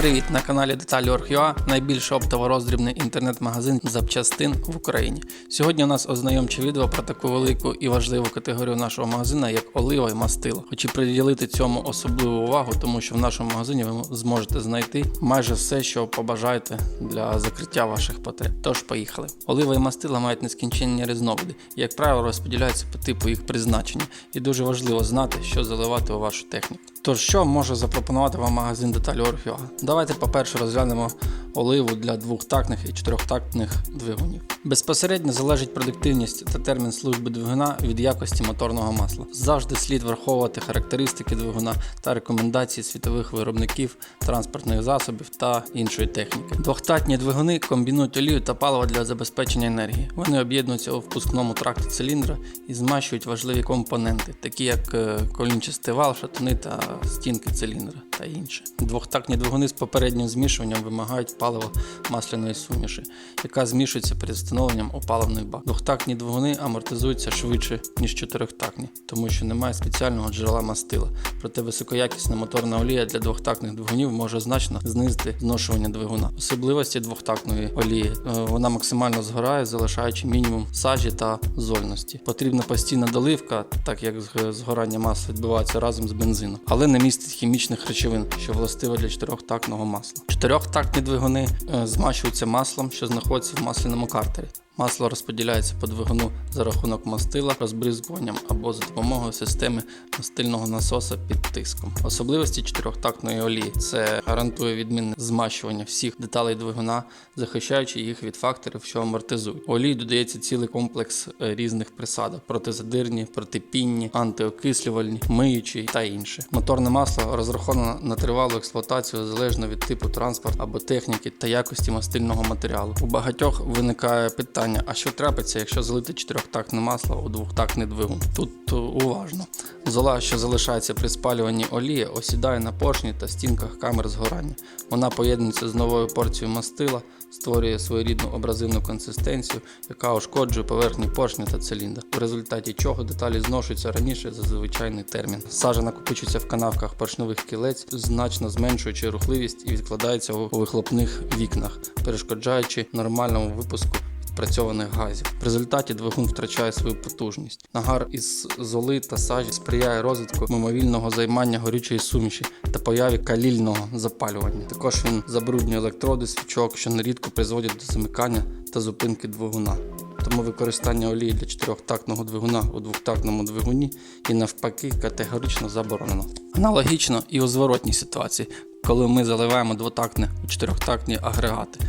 Привіт! На каналі Деталі.org.ua найбільший оптово-роздрібний інтернет-магазин запчастин в Україні. Сьогодні у нас ознайомче відео про таку велику і важливу категорію нашого магазина, як олива і мастило. Хочу приділити цьому особливу увагу, тому що в нашому магазині ви зможете знайти майже все, що побажаєте для закриття ваших потреб. Тож поїхали. Олива і мастила мають нескінченні різновиди, як правило, розподіляються по типу їх призначення, і дуже важливо знати, що заливати у вашу техніку. Тож, що може запропонувати вам магазин Деталі.org.ua? Давайте, по-перше, розглянемо оливу для двохтактних і чотирьохтактних двигунів. Безпосередньо залежить продуктивність та термін служби двигуна від якості моторного масла. Завжди слід враховувати характеристики двигуна та рекомендації світових виробників, транспортних засобів та іншої техніки. Двохтатні двигуни комбінують олію та паливо для забезпечення енергії. Вони об'єднуються у впускному тракті циліндра і змащують важливі компоненти, такі як е, колінчастий вал, шатуни та стінки циліндра та інше. Двохтактні двигуни з попереднім змішуванням вимагають паливо масляної суміші, яка змішується перед встановленням у паливний бак. Двохтактні двигуни амортизуються швидше, ніж чотирьохтактні, тому що немає спеціального джерела мастила. Проте високоякісна моторна олія для двохтактних двигунів може значно знизити зношування двигуна. Особливості двохтактної олії е, вона максимально згорає, залишаючи мінімум сажі та зольності. Потрібна постійна доливка, так як згорання масла відбувається разом з бензином, але не містить хімічних речовин, що властиво для чотирьохтактного масла. Чотирьохтактні двигуни е, змащуються маслом, що знаходиться в масляному картері. Масло розподіляється по двигуну за рахунок мастила розбризкуванням або за допомогою системи мастильного насоса під тиском. Особливості чотирьохтактної олії це гарантує відмінне змащування всіх деталей двигуна, захищаючи їх від факторів, що амортизують. У олії додається цілий комплекс е, різних присадок: протизадирні, протипінні, антиокислювальні, миючі та інше. Моторне масло розраховано на тривалу експлуатацію залежно від типу транспорту або техніки та якості мастильного матеріалу. У багатьох виникає питання: а що трапиться, якщо залити чотирьохтактне масло у двохтактний двигун? Тут е, уважно. Зола, що залишається при спалюванні олії, осідає на поршні та стінках камер згорання. Вона поєднується з новою порцією мастила, створює своєрідну абразивну консистенцію, яка ушкоджує поверхні поршня та циліндра, в результаті чого деталі зношуються раніше за звичайний термін. Сажа накопичується в канавках поршневих кілець, значно зменшуючи рухливість і відкладається у вихлопних вікнах, перешкоджаючи нормальному випуску відпрацьованих газів. В результаті двигун втрачає свою потужність. Нагар із золи та сажі сприяє розвитку мимовільного займання горючої суміші та появі калільного запалювання. Також він забруднює електроди свічок, що нерідко призводять до замикання та зупинки двигуна. Тому використання олії для чотирьохтактного двигуна у двохтактному двигуні і навпаки категорично заборонено. Аналогічно і у зворотній ситуації, коли ми заливаємо двотактне у чотирьохтактні агрегати.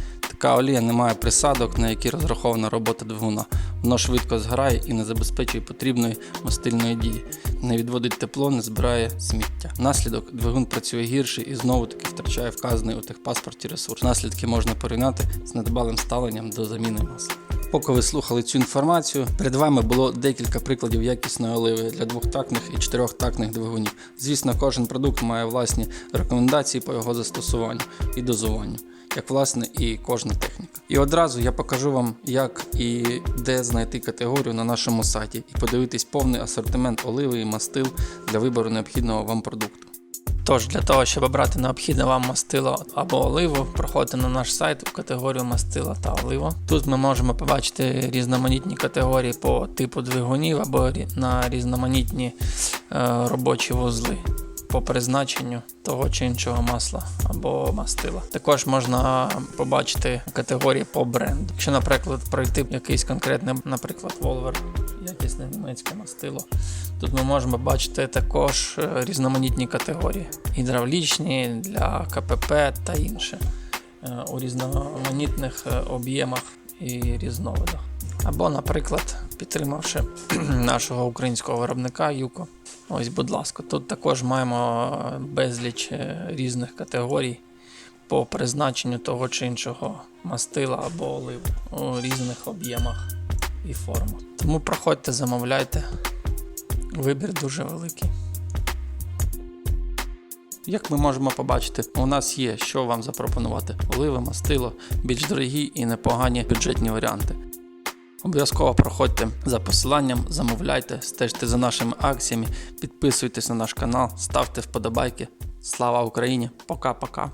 Така олія не має присадок, на які розрахована робота двигуна. Воно швидко згорає і не забезпечує потрібної мастильної дії, не відводить тепло, не збирає сміття. Наслідок двигун працює гірше і знову таки втрачає вказаний у техпаспорті ресурс. Наслідки можна порівняти з недбалим ставленням до заміни масла. Поки ви слухали цю інформацію, перед вами було декілька прикладів якісної оливи для двохтактних і чотирьохтактних двигунів. Звісно, кожен продукт має власні рекомендації по його застосуванню і дозуванню, як власне і кожна техніка. І одразу я покажу вам, як і де знайти категорію на нашому сайті і подивитись повний асортимент оливи і мастил для вибору необхідного вам продукту. Тож, для того, щоб обрати необхідне вам мастило або оливу, проходьте на наш сайт у категорію мастила та олива. Тут ми можемо побачити різноманітні категорії по типу двигунів або на різноманітні е, робочі вузли по призначенню того чи іншого масла або мастила. Також можна побачити категорії по бренду. Якщо, наприклад, пройти якийсь конкретний, наприклад, Volver, якісне німецьке мастило. Тут ми можемо бачити також е, різноманітні категорії: гідравлічні для КПП та інше е, у різноманітних е, об'ємах і різновидах. Або, наприклад, підтримавши нашого українського виробника Юко. Ось, будь ласка, тут також маємо е, безліч е, різних категорій по призначенню того чи іншого мастила або оливи у різних об'ємах і формах. Тому проходьте, замовляйте. Вибір дуже великий. Як ми можемо побачити, у нас є що вам запропонувати: оливи, мастило, більш дорогі і непогані бюджетні варіанти. Обов'язково проходьте за посиланням, замовляйте, стежте за нашими акціями, підписуйтесь на наш канал, ставте вподобайки. Слава Україні! Пока-пока!